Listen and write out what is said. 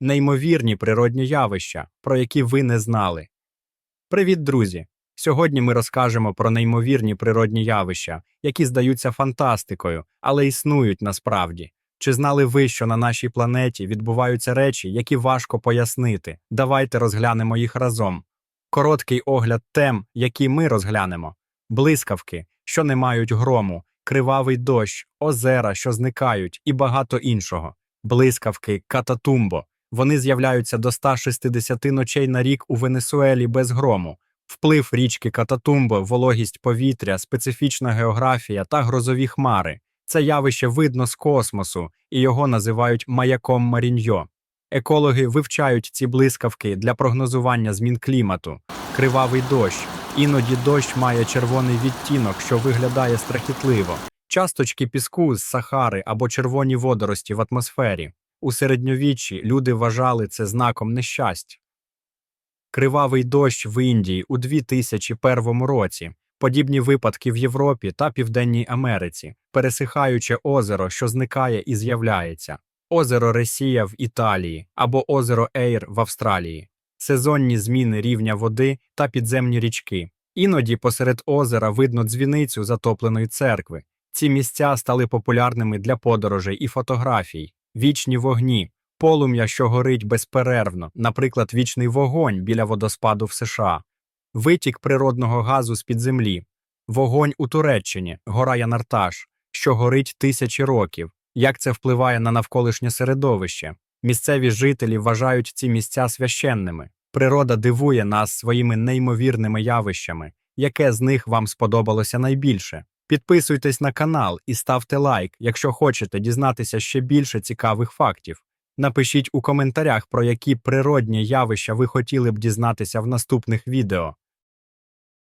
неймовірні природні явища, про які ви не знали. Привіт, друзі! Сьогодні ми розкажемо про неймовірні природні явища, які здаються фантастикою, але існують насправді. Чи знали ви, що на нашій планеті відбуваються речі, які важко пояснити? Давайте розглянемо їх разом. Короткий огляд тем, які ми розглянемо: блискавки, що не мають грому, кривавий дощ, озера, що зникають, і багато іншого. Блискавки, кататумбо. Вони з'являються до 160 ночей на рік у Венесуелі без грому. Вплив річки Кататумбо, вологість повітря, специфічна географія та грозові хмари. Це явище видно з космосу, і його називають маяком Маріньо. Екологи вивчають ці блискавки для прогнозування змін клімату. Кривавий дощ. Іноді дощ має червоний відтінок, що виглядає страхітливо. Часточки піску з Сахари або червоні водорості в атмосфері. У середньовіччі люди вважали це знаком нещастя. Кривавий дощ в Індії у 2001 році, подібні випадки в Європі та Південній Америці, пересихаюче озеро, що зникає і з'являється, озеро Ресія в Італії або озеро Ейр в Австралії, сезонні зміни рівня води та підземні річки. Іноді посеред озера видно дзвіницю затопленої церкви. Ці місця стали популярними для подорожей і фотографій, вічні вогні, полум'я, що горить безперервно, наприклад, вічний вогонь біля водоспаду в США, витік природного газу з-під землі, вогонь у Туреччині, гора Янарташ, що горить тисячі років. Як це впливає на навколишнє середовище? Місцеві жителі вважають ці місця священними. Природа дивує нас своїми неймовірними явищами. Яке з них вам сподобалося найбільше? Підписуйтесь на канал і ставте лайк, якщо хочете дізнатися ще більше цікавих фактів. Напишіть у коментарях, про які природні явища ви хотіли б дізнатися в наступних відео.